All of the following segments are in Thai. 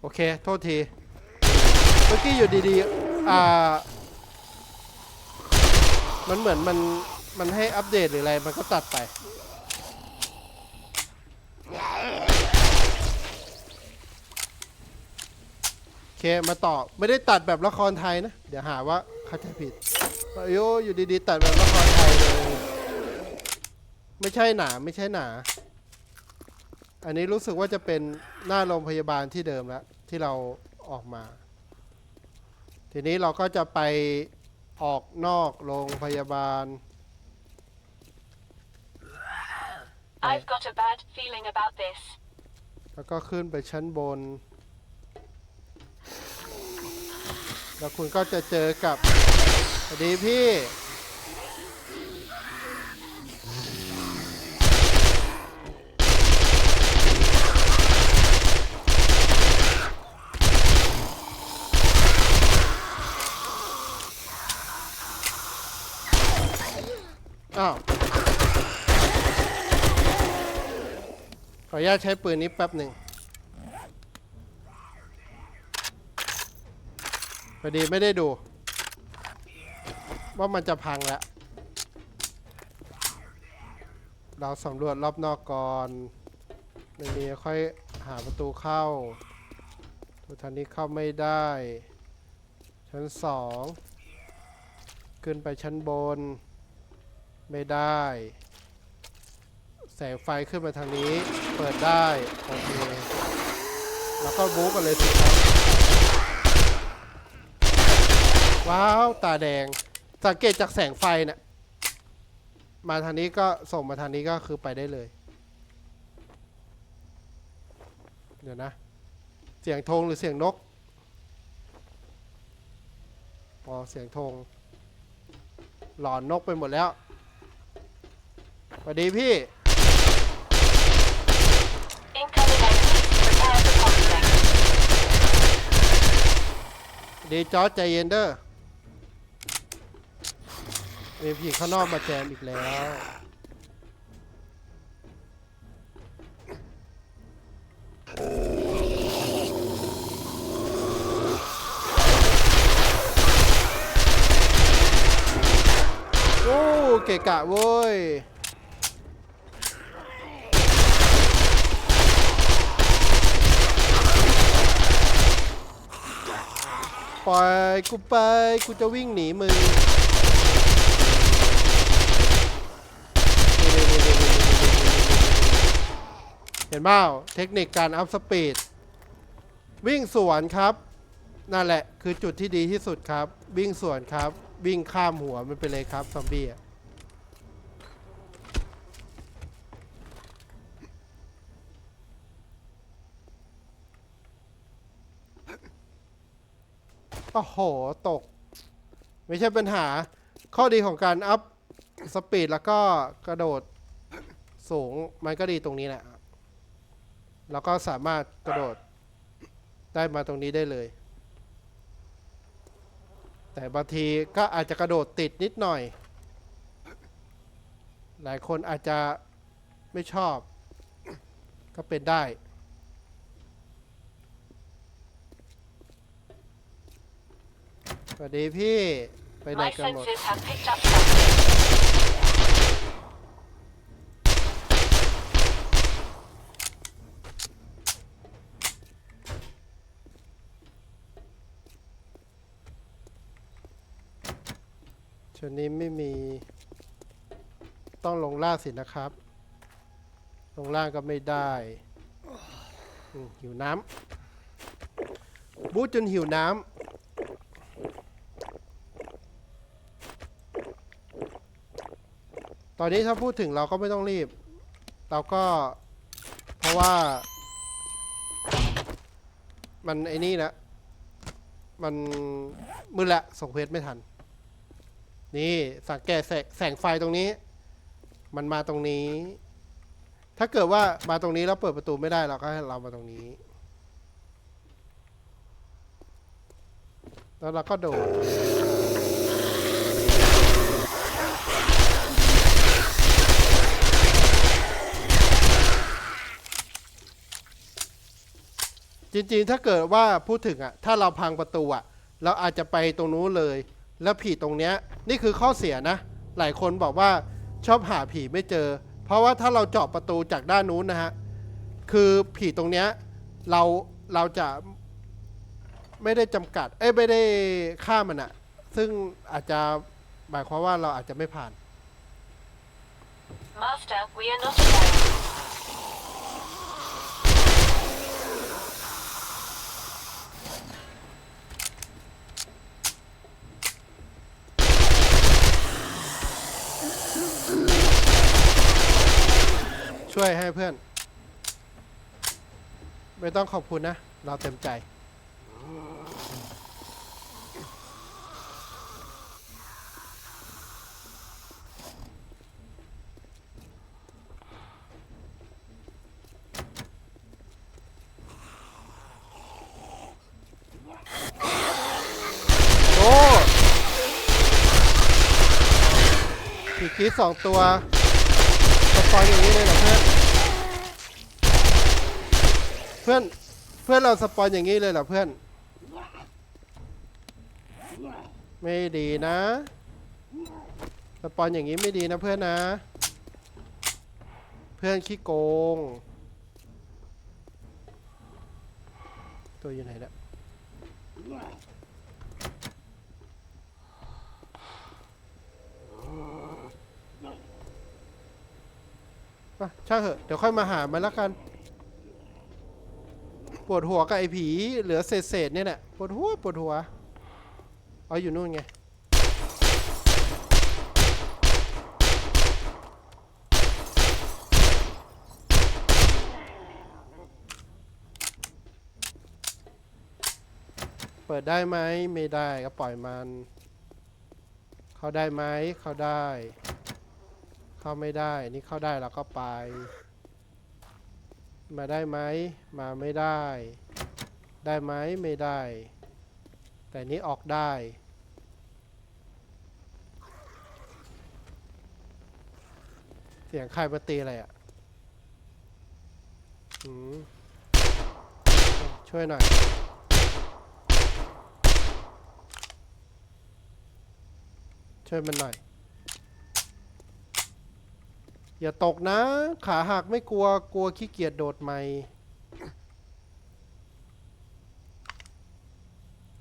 โอเค โทษที เมื่อกี้อยู่ดีๆ อ่า มันเหมือนมัน มันให้อัปเดตหรืออะไร มันก็ตัดไป โอเค มาต่อ ไม่ได้ตัดแบบละครไทยนะ เดี๋ยวหาว่าเข้าใจผิดโยอยู่ดีๆ ตัดแบบละครไทยเลย ไม่ใช่หนา ไม่ใช่หนา อันนี้รู้สึกว่าจะเป็นหน้าโรงพยาบาลที่เดิมแล้วที่เราออกมา ทีนี้เราก็จะไปออกนอกโรงพยาบาล I've got a bad feeling about this. แล้วก็ขึ้นไปชั้นบน แล้วคุณก็จะเจอกับสวัสดีพี่ ออนุญาตใช้ปืนนี้แป๊บหนึ่งพอดีไม่ได้ดู ว่ามันจะพังแล้ว เราสำรวจรอบนอกก่อนไม่มีค่อยหาประตูเข้าตัวทางนี้เข้าไม่ได้ ชั้นสอง ขึ้นไปชั้นบน ไม่ได้ แสงไฟขึ้นมาทางนี้ เปิดได้ โอเค แล้วก็บู๊กันเลยสิครับ ว้าว ตาแดง สังเกตจากแสงไฟเนะี่ยมาทางนี้ก็ส่งมาทางนี้ก็คือไปได้เลย เดี๋ยวนะ เสียงธงหรือเสียงนก อ๋อ เสียงธง หลอนนกไปหมดแล้วสวัสดีพี่ Incoming enemies. Prepare for conflict. ดีจอร์จใจเย็นเด้อมีผีข้างนอกมาแจมอีกแล้ว โอ้ เกะกะเว้ย ปล่อยกูไปกูจะวิ่งหนีมึงเห็นเปล่าเทคนิคการอัพสปีดวิ่งสวนครับ นั่นแหละคือจุดที่ดีที่สุดครับ วิ่งสวนครับ วิ่งข้ามหัวมันไปเลยครับซอมบี้ โอ้โห ตก ไม่ใช่ปัญหา ข้อดีของการอัพสปีดแล้วก็กระโดดสูง มันก็ดีตรงนี้แหละ แล้วก็สามารถกระโดดได้มาตรงนี้ได้เลย แต่บางทีก็อาจจะกระโดดติดนิดหน่อย หลายคนอาจจะไม่ชอบ ก็เป็นได้ วัสดีพี่ ไปไหนกันหมด senses have picked up something. ชนนี้ไม่มีต้องลงล่างสินะครับ ลงล่างก็ไม่ได้อืมหิวน้ำบูทจนหิวน้ำ ตอนนี้ถ้าพูดถึงเราก็ไม่ต้องรีบ เราก็เพราะว่า มันไอ้นี่นะมันมืดละส่งเพจไม่ทัน นี่สังเกตแสแสงไฟตรงนี้ มันมาตรงนี้ ถ้าเกิดว่ามาตรงนี้แล้วเปิดประตูไม่ได้เราก็ให้เรามาตรงนี้ แล้วเราก็โดด จริงๆ ถ้าเกิดว่าพูดถึงอะถ้าเราพังประตูอะเราอาจจะไปตรงนู้นเลย แล้วผีตรงเนี้ยนี่คือข้อเสียนะ หลายคนบอกว่าชอบหาผีไม่เจอ เพราะว่าถ้าเราเจาะประตูจากด้านนู้นนะฮะคือผีตรงเนี้ยเราเราจะไม่ได้จำกัด เอ้ยไม่ได้ฆ่ามันอะซึ่งอาจจะหมายความว่าเราอาจจะไม่ผ่าน Master, we are not. ช่วยให้เพื่อน ไม่ต้องขอบคุณนะ เราเต็มใจ โอ้ผีกรีดสองตัว ปอยอย่างนี้เลยเหรอเพื่อน เพื่อน เพื่อนเราสปอยอย่างนี้เลยเหรอเพื่อน ไม่ดีนะสปอยอย่างนี้ไม่ดีนะเพื่อนนะ เพื่อนขี้โกง ตัวอยู่ไหนเนี่ย อะช่างเถอะ เดี๋ยวค่อยมาหามันล้วกัน ปวดหัวกับไอ้ผีเหลือเศษเนี่ยแหละปวดหัวปวดหัวเอาอยู่นู่นไงเปิดได้ไหมไม่ได้ก็ปล่อยมัน เขาได้ไหมเขาได้ เข้าไม่ได้ นี่เข้าได้แล้วก็ไป มาได้ไหม มาไม่ได้ ได้ไหมไม่ได้ แต่นี้ออกได้เสียงใครมาตีอะไรอะอช่วยหน่อย ช่วยมันหน่อย อย่าตกนะ ขาหักไม่กลัวกลัวขี้เกียจโดดใหม่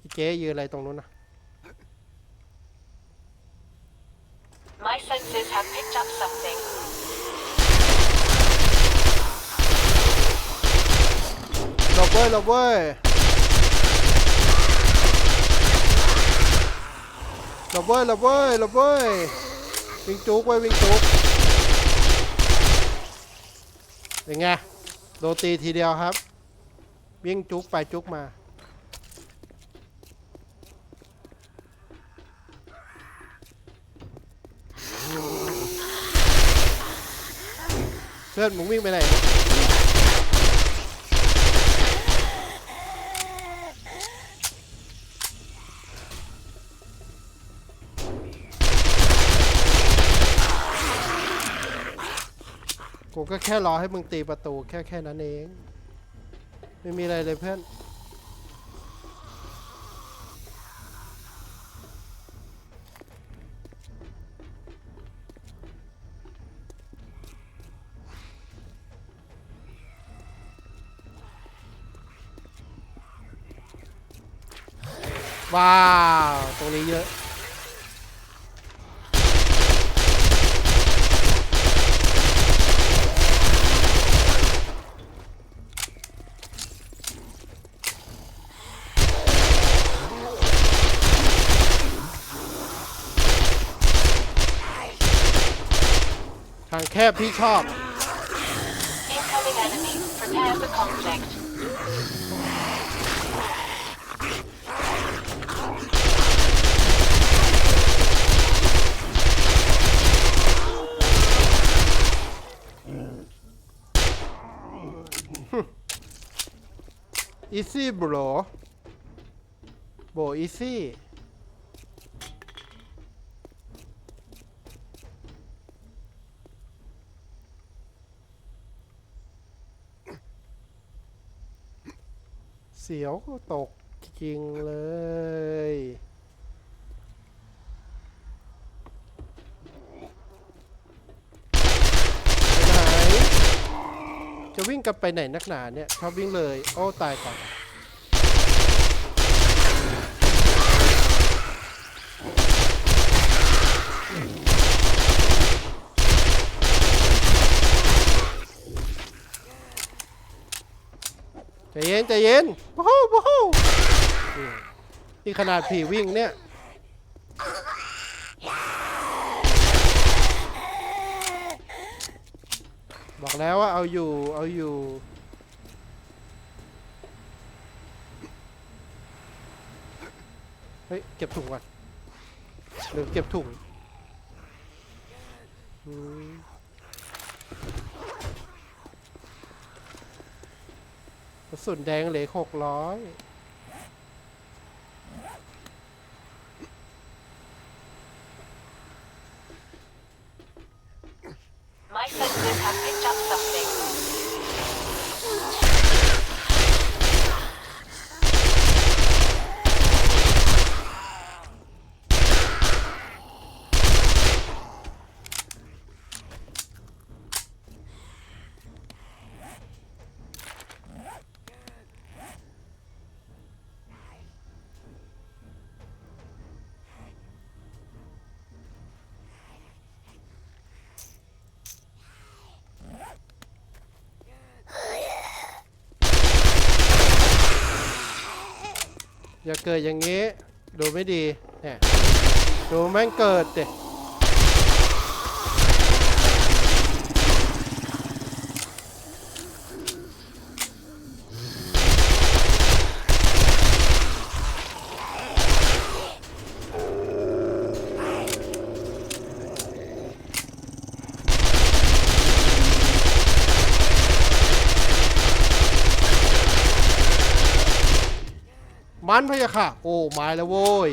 อีเจ๊ยืนอะไรตรงนู้นนะ My senses have picked up something. หลบเว้ยหลบเว้ยหลบเว้ยหลบเว้ยหลบเว้ยวิ่งจุกเว้ยวิ่งจุก เป็นไงโดตีทีเดียวครับ วิ่งจุกไปจุกมา เพื่อนมึงวิ่งไปไหน กูก็แค่รอให้มึงตีประตูแค่แค่นั้นเอง ไม่มีอะไรเลยเพื่อน ว้าว ตรงนี้เยอะางแคบพี่ชอบ Incoming enemy. Prepare for conflict. อีซี่บรโบอีซี่ สียวตกจริงเลยไหนจะวิ่งกลับไปไหนนักหนาเนี่ยชอบวิ่งเลย โอ้ ตายก่อน ใจเย็นใจเย็นว้าวว้าวนี่นี่ขนาดผีวิ่งเนี่ยบอกแล้วว่าเอาอยู่เอาอยู่เฮ้ยเก็บถุงก่อนหรือเก็บถุงอืมกระ สุนแดงเหลือหกร้อย อย่าเกิดอย่างนี้ ดูไม่ดีเนี่ยดูแม่งเกิดเด็ มันพะยะค่ะ โอ้ไม้แล้วโว้ย